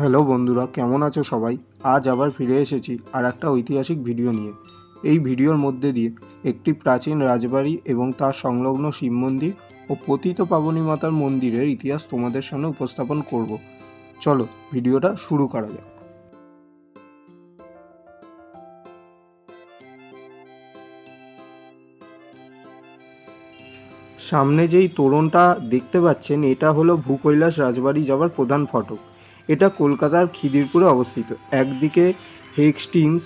Hello বন্ধুরা, কেমন আছো সবাই? আজ আবার ফিরে এসেছি আর একটা ঐতিহাসিক ভিডিও নিয়ে। এই ভিডিওর মধ্যে দিয়ে একটি প্রাচীন রাজবাড়ি এবং তার সংলগ্ন শিব মন্দির ও পতিত পাবনী মাতার মন্দিরের ইতিহাস তোমাদের সামনে উপস্থাপন করব। চলো, ভিডিওটা শুরু করা যাক। সামনে যেই তোরণটা দেখতে পাচ্ছেন, এটা হলো ভূকৈলাস রাজবাড়ি যাওয়ার প্রধান ফটক। এটা কলকাতার খিদিরপুরে অবস্থিত। একদিকে হেক্সটিংস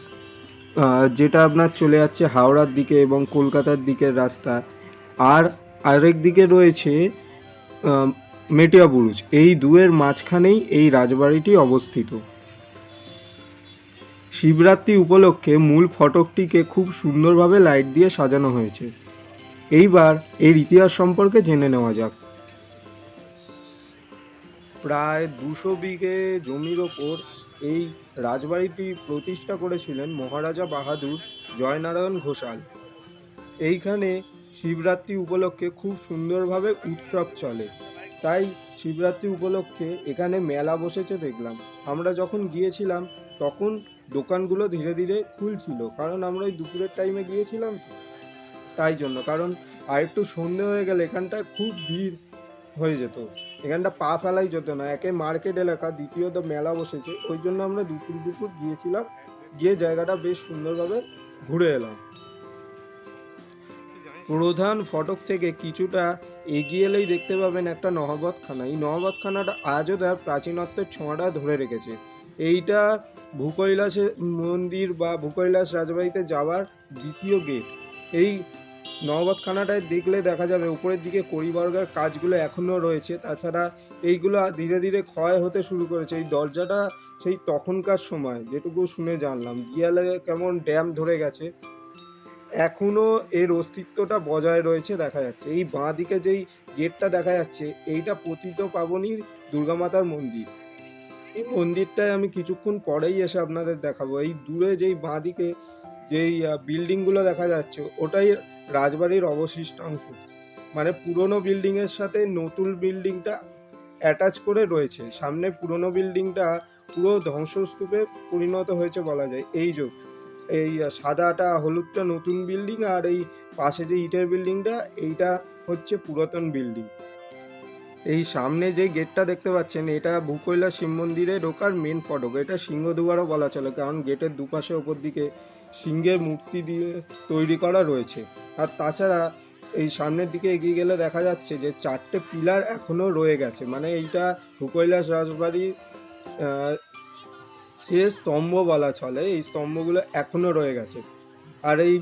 যেটা আপনার চলে যাচ্ছে হাওড়ার দিকে এবং কলকাতার দিকের রাস্তা। আর আরেক দিকে রয়েছে মেটিয়া বুরুজ। এই দুয়ের মাঝখানেই এই রাজবাড়িটি অবস্থিত। শিবরাত্রি উপলক্ষে মূল ফটকটিকে খুব সুন্দরভাবে লাইট দিয়ে সাজানো হয়েছে। এইবার এর ইতিহাস সম্পর্কে জেনে নেওয়া যাক। প্রায় দুশো বিঘে জমির ওপর এই রাজবাড়িটি প্রতিষ্ঠা করেছিলেন মহারাজা বাহাদুর জয়নারায়ণ ঘোষাল। এইখানে শিবরাত্রি উপলক্ষে খুব সুন্দরভাবে উৎসব চলে। তাই শিবরাত্রি উপলক্ষে এখানে মেলা বসেছে দেখলাম। আমরা যখন গিয়েছিলাম, তখন দোকানগুলো ধীরে ধীরে খুলছিল, কারণ আমরা ওই দুপুরের টাইমে গিয়েছিলাম তাই জন্য, কারণ আর একটু সন্ধে হয়ে গেলে এখানটায় খুব ভিড় হয়ে যেত। এখানটা পা ফেলাই যেত না, একে মার্কেট এলাকা, দ্বিতীয়ত মেলা বসেছে। ওই জন্য আমরা দুপুর দুপুর গিয়েছিলাম, গিয়ে জায়গাটা বেশ সুন্দরভাবে ঘুরে এলাম। প্রধান ফটক থেকে কিছুটা এগিয়ে এলেই দেখতে পাবেন একটা নহবতখানা। এই নহবতখানাটা আজও তার প্রাচীনত্বের ছোঁয়াটা ধরে রেখেছে। এইটা ভূকৈলাসের মন্দির বা ভূকৈলাস রাজবাড়িতে যাওয়ার দ্বিতীয় গেট এই নহবতখানাটায় দেখলে দেখা যাবে উপরের দিকে কড়িবর্গের কাজগুলো এখনও রয়েছে। তাছাড়া এইগুলো ধীরে ধীরে ক্ষয় হতে শুরু করেছে। এই দরজাটা সেই তখনকার সময়, যেটুকু শুনে জানলাম। দেয়ালে কেমন ড্যাম ধরে গেছে, এখনও এর অস্তিত্বটা বজায় রয়েছে দেখা যাচ্ছে। এই বাঁ দিকে যেই গেটটা দেখা যাচ্ছে, এইটা পতিত পাবনী দুর্গামাতার মন্দির। এই মন্দিরটায় আমি কিছুক্ষণ পরেই এসে আপনাদের দেখাবো। এই দূরে যেই বাঁ দিকে যেই বিল্ডিংগুলো দেখা যাচ্ছে, ওটাই রাজবাড়ির অবশিষ্টাংশ। মানে পুরনো বিল্ডিংয়ের সাথে নতুন বিল্ডিংটা অ্যাটাচ করে রয়েছে। সামনে পুরনো বিল্ডিংটা পুরো ধ্বংসস্তূপে পরিণত হয়েছে বলা যায়। এই যে, এই সাদাটা হলুদটা নতুন বিল্ডিং আর এই পাশে যে ইটের বিল্ডিংটা, এইটা হচ্ছে পুরাতন বিল্ডিং। এই সামনে যে গেটটা দেখতে পাচ্ছেন, এটা ভূকৈলাস শিব মন্দিরে ঢোকার মেন ফটক। এটা সিংহদুয়ারও বলা চলে, কারণ গেটের দুপাশে ওপর দিকে সিংহের মূর্তি দিয়ে তৈরি করা রয়েছে। আর তাছাড়া এই সামনের দিকে এগিয়ে গেলে দেখা যাচ্ছে যে চারটে পিলার এখনও রয়ে গেছে। মানে এইটা ভূকৈলাস রাজবাড়ির শেষ স্তম্ভ বলা চলে, এই স্তম্ভগুলো এখনও রয়ে গেছে। আর এই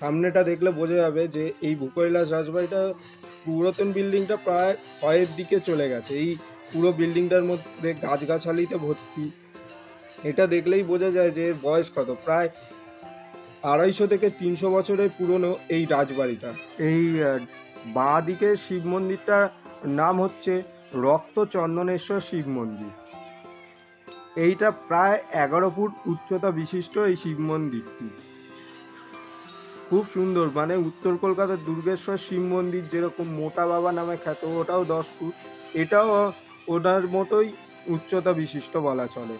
সামনেটা দেখলে বোঝা যাবে যে এই ভূকৈলাস রাজবাড়িটা পুরাতন বিল্ডিংটা প্রায় ক্ষয়ের দিকে চলে গেছে। এই পুরো বিল্ডিংটার মধ্যে গাছগাছালিতে ভর্তি। এটা দেখলেই বোঝা যায় যে বয়স কত, প্রায় আড়াইশো থেকে তিনশো বছরের পুরনো এই রাজবাড়িটা। এই বাঁ দিকে শিব মন্দিরটার নাম হচ্ছে রক্ত চন্দনেশ্বর শিব মন্দির। এইটা প্রায় এগারো ফুট উচ্চতা বিশিষ্ট এই শিব মন্দিরটি। খুব সুন্দর মানে উত্তর কলকাতার দুর্গেশ্বর শিব মন্দির যেরকম মোটা বাবা নামে খ্যাত, ওটাও দশ ফুট। এটাও ওটার মতোই উচ্চতা বিশিষ্ট বলা চলে।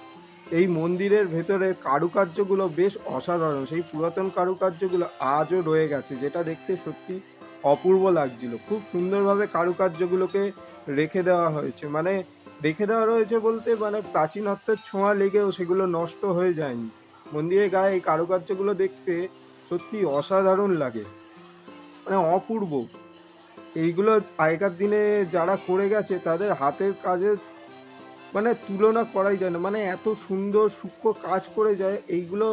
এই মন্দিরের ভেতরে কারুকার্যগুলো বেশ অসাধারণ। সেই পুরাতন কারুকার্যগুলো আজও রয়ে গেছে, যেটা দেখতে সত্যি অপূর্ব লাগছিল। খুব সুন্দরভাবে কারুকার্যগুলোকে রেখে দেওয়া হয়েছে। মানে রেখে দেওয়া রয়েছে বলতে মানে প্রাচীনত্বের ছোঁয়া লেগেও সেগুলো নষ্ট হয়ে যায়নি। মন্দিরের গায়ে এই কারুকার্যগুলো দেখতে সত্যি অসাধারণ লাগে। মানে অপূর্ব। এইগুলো আগেকার দিনে যারা করে গেছে তাদের হাতের কাজের মানে তুলনা করাই যায় না। মানে এত সুন্দর সূক্ষ্ম কাজ করে যায়, এইগুলো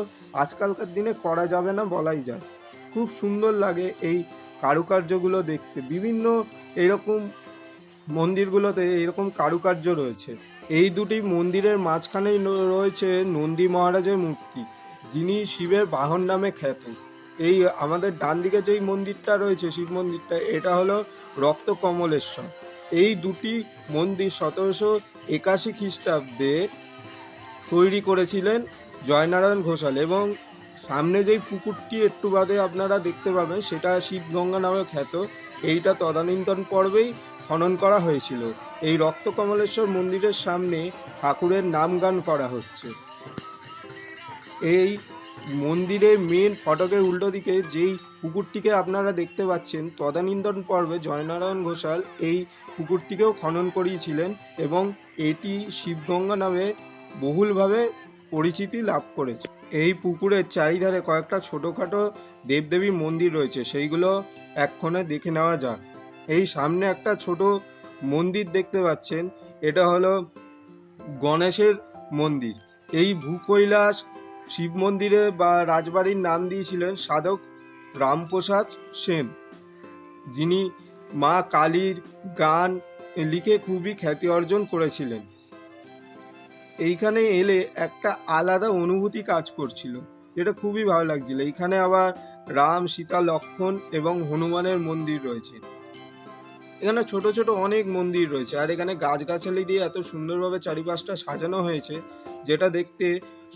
আজকালকার দিনে করা যাবে না বলাই যায়। খুব সুন্দর লাগে এই কারুকার্যগুলো দেখতে। বিভিন্ন এরকম মন্দিরগুলোতে এরকম কারুকার্য রয়েছে। এই দুটি মন্দিরের মাঝখানেই রয়েছে নন্দী মহারাজের মূর্তি, যিনি শিবের বাহন নামে খ্যাত। এই আমাদের ডান দিকে যেই মন্দিরটা রয়েছে, শিব মন্দিরটা, এটা হলো রক্ত কমলেশ্বর এই দুটি মন্দির সতেরোশো একাশি খ্রিস্টাব্দে তৈরি করেছিলেন জয়নারায়ণ ঘোষাল এবং সামনে যেই পুকুরটি একটু বাদে আপনারা দেখতে পাবেন, সেটা শিবগঙ্গা নামে খ্যাত। এইটা তদানীন্তন পর্বেই খনন করা হয়েছিল। এই রক্ত কমলেশ্বর মন্দিরের সামনে ঠাকুরের নাম গান করা হচ্ছে। এই মন্দিরের মেন ফটকের উল্টো দিকে যেই পুকুরটিকে আপনারা দেখতে পাচ্ছেন তদানীন্দন পর্বে জয়নারায়ণ ঘোষাল এই পুকুরটিকেও খনন করিয়েছিলেন এবং এটি শিবগঙ্গা নামে বহুলভাবে পরিচিতি লাভ করেছে। এই পুকুরের চারিধারে কয়েকটা ছোটোখাটো দেবদেবী মন্দির রয়েছে, সেইগুলো এক্ষণে দেখে নেওয়া যাক। এই সামনে একটা ছোট মন্দির দেখতে পাচ্ছেন, এটা হলো গণেশের মন্দির। এই ভূকৈলাস শিব মন্দিরে বা রাজবাড়ির নাম দিয়েছিলেন সাধক রামপ্রসাদ সেন, যিনি মা কালীর গান লিখে খুবই খ্যাতি অর্জন করেছিলেন। এইখানে এলে একটা আলাদা অনুভূতি কাজ করছিল, যেটা খুবই ভালো লাগছিল। এইখানে আবার রাম, সীতা, লক্ষণ এবং হনুমানের মন্দির রয়েছে। এখানে ছোট ছোট অনেক মন্দির রয়েছে আর এখানে গাছগাছালি দিয়ে এত সুন্দরভাবে চারিপাশটা সাজানো হয়েছে, যেটা দেখতে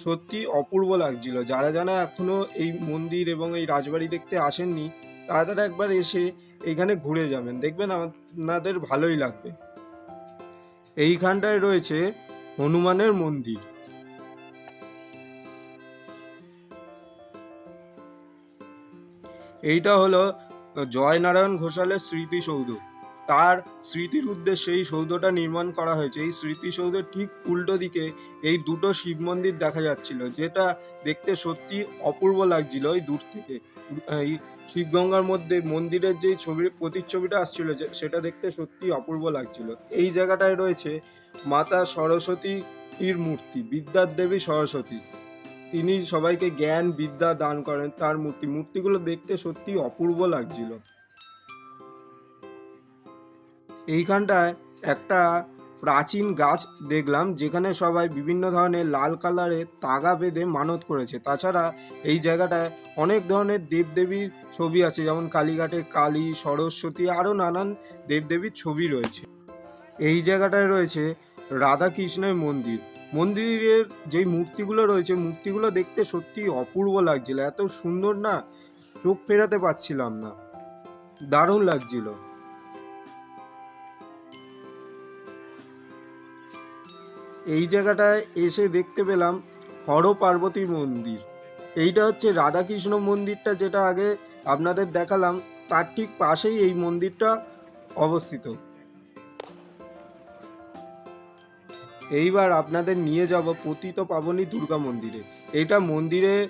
সত্যি অপূর্ব লাগছিল। যারা যারা এখনও এই মন্দির এবং এই রাজবাড়ি দেখতে আসেননি, তারা তারা একবার এসে এইখানে ঘুরে যাবেন। দেখবেন আপনাদের ভালোই লাগবে। এইখানটায় রয়েছে হনুমানের মন্দির। এইটা হলো জয়নারায়ণ ঘোষালের স্মৃতিসৌধ। তার স্মৃতির উদ্দেশ্যে এই সৌধটা নির্মাণ করা হয়েছে। এই স্মৃতিসৌধের ঠিক উল্টো দিকে এই দুটো শিব মন্দির দেখা যাচ্ছিল, যেটা দেখতে সত্যি অপূর্ব লাগছিল ওই দূর থেকে। এই শিবগঙ্গার মধ্যে মন্দিরের যে ছবির প্রতিচ্ছবিটা আসছিল সেটা দেখতে সত্যি অপূর্ব লাগছিল। এই জায়গাটায় রয়েছে মাতা সরস্বতীর মূর্তি, বিদ্যার দেবী সরস্বতী। তিনি সবাইকে জ্ঞান, বিদ্যা দান করেন তার মূর্তি। মূর্তিগুলো দেখতে সত্যি অপূর্ব লাগছিল। এইখানটায় একটা প্রাচীন গাছ দেখলাম, যেখানে সবাই বিভিন্ন ধরনের লাল কালারের তাগা বেঁধে মানত করেছে। তাছাড়া এই জায়গাটায় অনেক ধরনের দেবদেবীর ছবি আছে, যেমন কালীঘাটের কালী, সরস্বতী, আরও নানান দেবদেবীর ছবি রয়েছে। এই জায়গাটায় রয়েছে রাধাকৃষ্ণের মন্দির। মন্দিরের যেই মূর্তিগুলো রয়েছে, মূর্তিগুলো দেখতে সত্যি অপূর্ব লাগছিল। এত সুন্দর না, চোখ ফেরাতে পারছিলাম না। দারুণ লাগছিল। এই জায়গাটায় এসে দেখতে পেলাম হর পার্বতী মন্দির। এইটা হচ্ছে রাধাকৃষ্ণ মন্দিরটা যেটা আগে আপনাদের দেখালাম, তার ঠিক পাশেই এই মন্দিরটা অবস্থিত। এইবার আপনাদের নিয়ে যাব পতিত পাবনী দুর্গা মন্দিরে। এটা মন্দিরে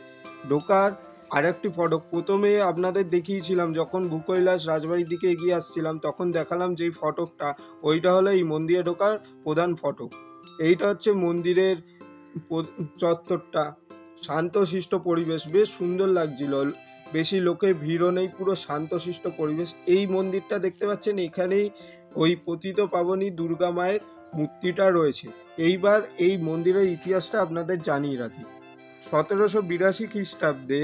ঢোকার আরেকটি ফটক। প্রথমে আপনাদের দেখিয়েছিলাম, যখন ভূকৈলাস রাজবাড়ির দিকে এগিয়ে আসছিলাম, তখন দেখালাম যেই ফটকটা, ওইটা হলো এই মন্দিরে ঢোকার প্রধান ফটক। এইটা হচ্ছে মন্দিরের চত্বরটা। শান্তশিষ্ট পরিবেশ, বেশ সুন্দর লাগছিল। বেশি লোকের ভিড়ও নেই, পুরো শান্তশিষ্ট পরিবেশ। এই মন্দিরটা দেখতে পাচ্ছেন, এখানেই ওই পতিত পাবনী দুর্গা মায়ের মূর্তিটা রয়েছে। এইবার এই মন্দিরের ইতিহাসটা আপনাদের জানিয়ে রাখি। সতেরোশো বিরাশি খ্রিস্টাব্দে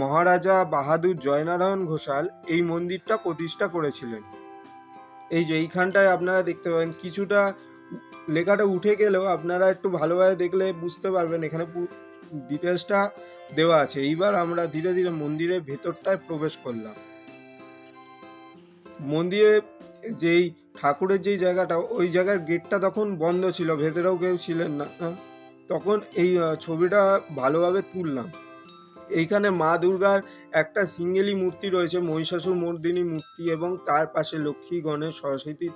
মহারাজা বাহাদুর জয়নারায়ণ ঘোষাল এই মন্দিরটা প্রতিষ্ঠা করেছিলেন। এই যে এইখানটায় আপনারা দেখতে পাবেন, কিছুটা লেখাটা উঠে গেলেও আপনারা একটু ভালোভাবে দেখলে বুঝতে পারবেন, এখানে ডিটেলসটা দেওয়া আছে। এইবার আমরা ধীরে ধীরে মন্দিরের ভেতরটায় প্রবেশ করলাম। মন্দিরে যেই ঠাকুরের যেই জায়গাটা, ওই জায়গার গেটটা তখন বন্ধ ছিল, ভেতরেও কেউ ছিলেন না। তখন এই ছবিটা ভালোভাবে তুললাম। এইখানে মা দুর্গার একটা সিঙ্গেলি মূর্তি রয়েছে, মহিষাসুর মর্দিনী মূর্তি এবং তার পাশে লক্ষ্মী, গণেশ, সরস্বতী,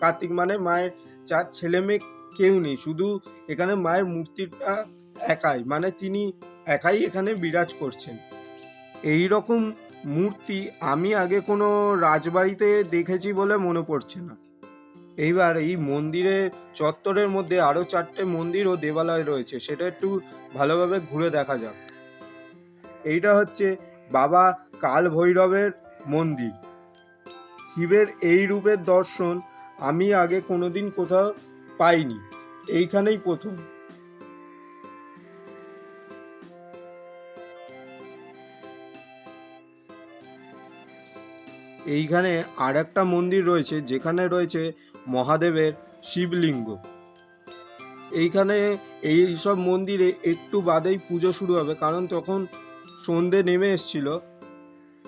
কার্তিক মানে মায়ের চার ছেলে মেয়ে কেউ নেই, শুধু এখানে মায়ের মূর্তিটা একাই মানে তিনি একাই এখানে বিরাজ করছেন। এই রকম মূর্তি আমি আগে কোনো রাজবাড়িতে দেখেছি বলে মনে পড়ছে না। এইবার এই মন্দিরের চত্বরের মধ্যে আরও চারটে মন্দির ও দেবালয় রয়েছে, সেটা একটু ভালোভাবে ঘুরে দেখা যাক। এইটা হচ্ছে বাবা কাল ভৈরবের মন্দির। শিবের এই রূপের দর্শন আমি আগে কোনোদিন কোথাও পাইনি। এইখানেই প্রথম। এইখানে আর একটা মন্দির রয়েছে, যেখানে রয়েছে মহাদেবের শিবলিঙ্গ। এইখানে এই সব মন্দিরে একটু বাদেই পুজো শুরু হবে, কারণ তখন সন্ধে নেমে এসছিল।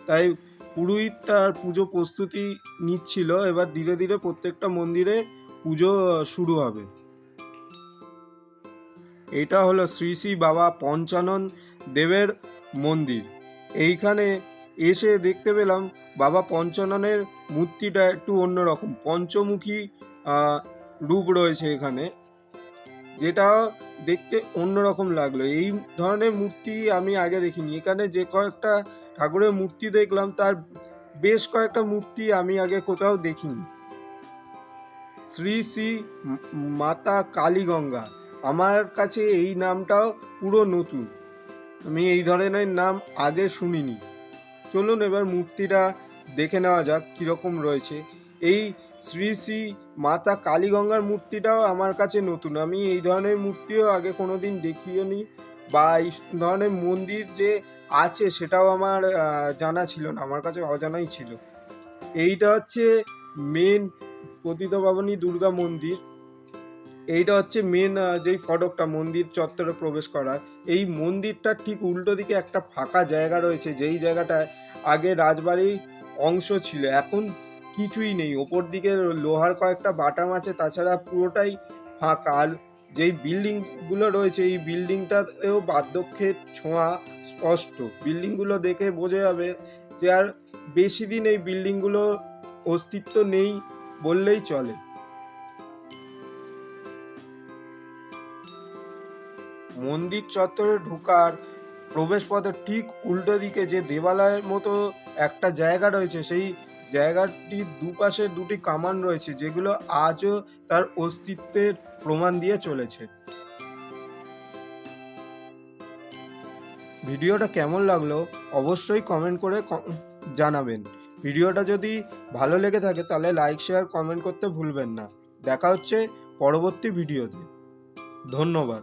তাই পুরোহিত তার পুজো প্রস্তুতি নিচ্ছিল। এবার ধীরে ধীরে প্রত্যেকটা মন্দিরে পুজো শুরু হবে। এটা হলো শ্রী শ্রী বাবা পঞ্চানন দেবের মন্দির। এইখানে এসে দেখতে পেলাম বাবা পঞ্চাননের মূর্তিটা একটু অন্যরকম। পঞ্চমুখী রূপ রয়েছে এখানে। যেটা দেখতে অন্যরকম লাগল। এই ধরনের মূর্তি আমি আগে দেখিনি। এখানে যে কয়েকটা ঠাকুরের মূর্তি দেখলাম, তার বেশ কয়েকটা মূর্তি আমি আগে কোথাও দেখিনি। শ্রী শ্রী মাতা কালীগঙ্গা, আমার কাছে এই নামটাও পুরো নতুন। আমি এই ধরনের নাম আগে শুনিনি। চলুন এবার মূর্তিটা দেখে নেওয়া যাক কীরকম রয়েছে। এই শ্রী শ্রী মাতা কালীগঙ্গার মূর্তিটাও আমার কাছে নতুন। আমি এই ধরনের মূর্তিও আগে কোনোদিন দেখিও নি বা এই ধরনের মন্দির যে আছে সেটাও আমার জানা ছিল না, আমার কাছে অজানাই ছিল। এইটা হচ্ছে মেন পতিত পাবনী দুর্গা মন্দির। এইটা হচ্ছে মেন যেই ফটকটা, মন্দির চত্বরে প্রবেশ করার। এই মন্দিরটার ঠিক উল্টো দিকে একটা ফাঁকা জায়গা রয়েছে, যেই জায়গাটায় আগে রাজবাড়ির অংশ ছিল। এখন কিছুই নেই। ওপর দিকে লোহার কয়েকটা বাটাম আছে, তাছাড়া পুরোটাই ফাঁকা। আর যেই বিল্ডিংগুলো রয়েছে, এই বিল্ডিংটাতেও বার্ধক্যের ছোঁয়া স্পষ্ট। বিল্ডিংগুলো দেখে বোঝা যাবে যে আর বেশি দিন এই বিল্ডিংগুলো অস্তিত্ব নেই বললেই চলে। মন্দির চত্বরে ঢোকার প্রবেশপথের ঠিক উল্টো দিকে যে দেবালয়ের মতো একটা জায়গা রয়েছে, সেই জায়গাটির দুপাশে দুটি কামান রয়েছে, যেগুলো আজও তার অস্তিত্বের প্রমাণ দিয়ে চলেছে। ভিডিওটা কেমন লাগল অবশ্যই কমেন্ট করে জানাবেন। ভিডিওটা যদি ভালো লেগে থাকে তাহলে লাইক শেয়ার কমেন্ট করতে ভুলবেন না। দেখা হচ্ছে পরবর্তী ভিডিওতে। ধন্যবাদ।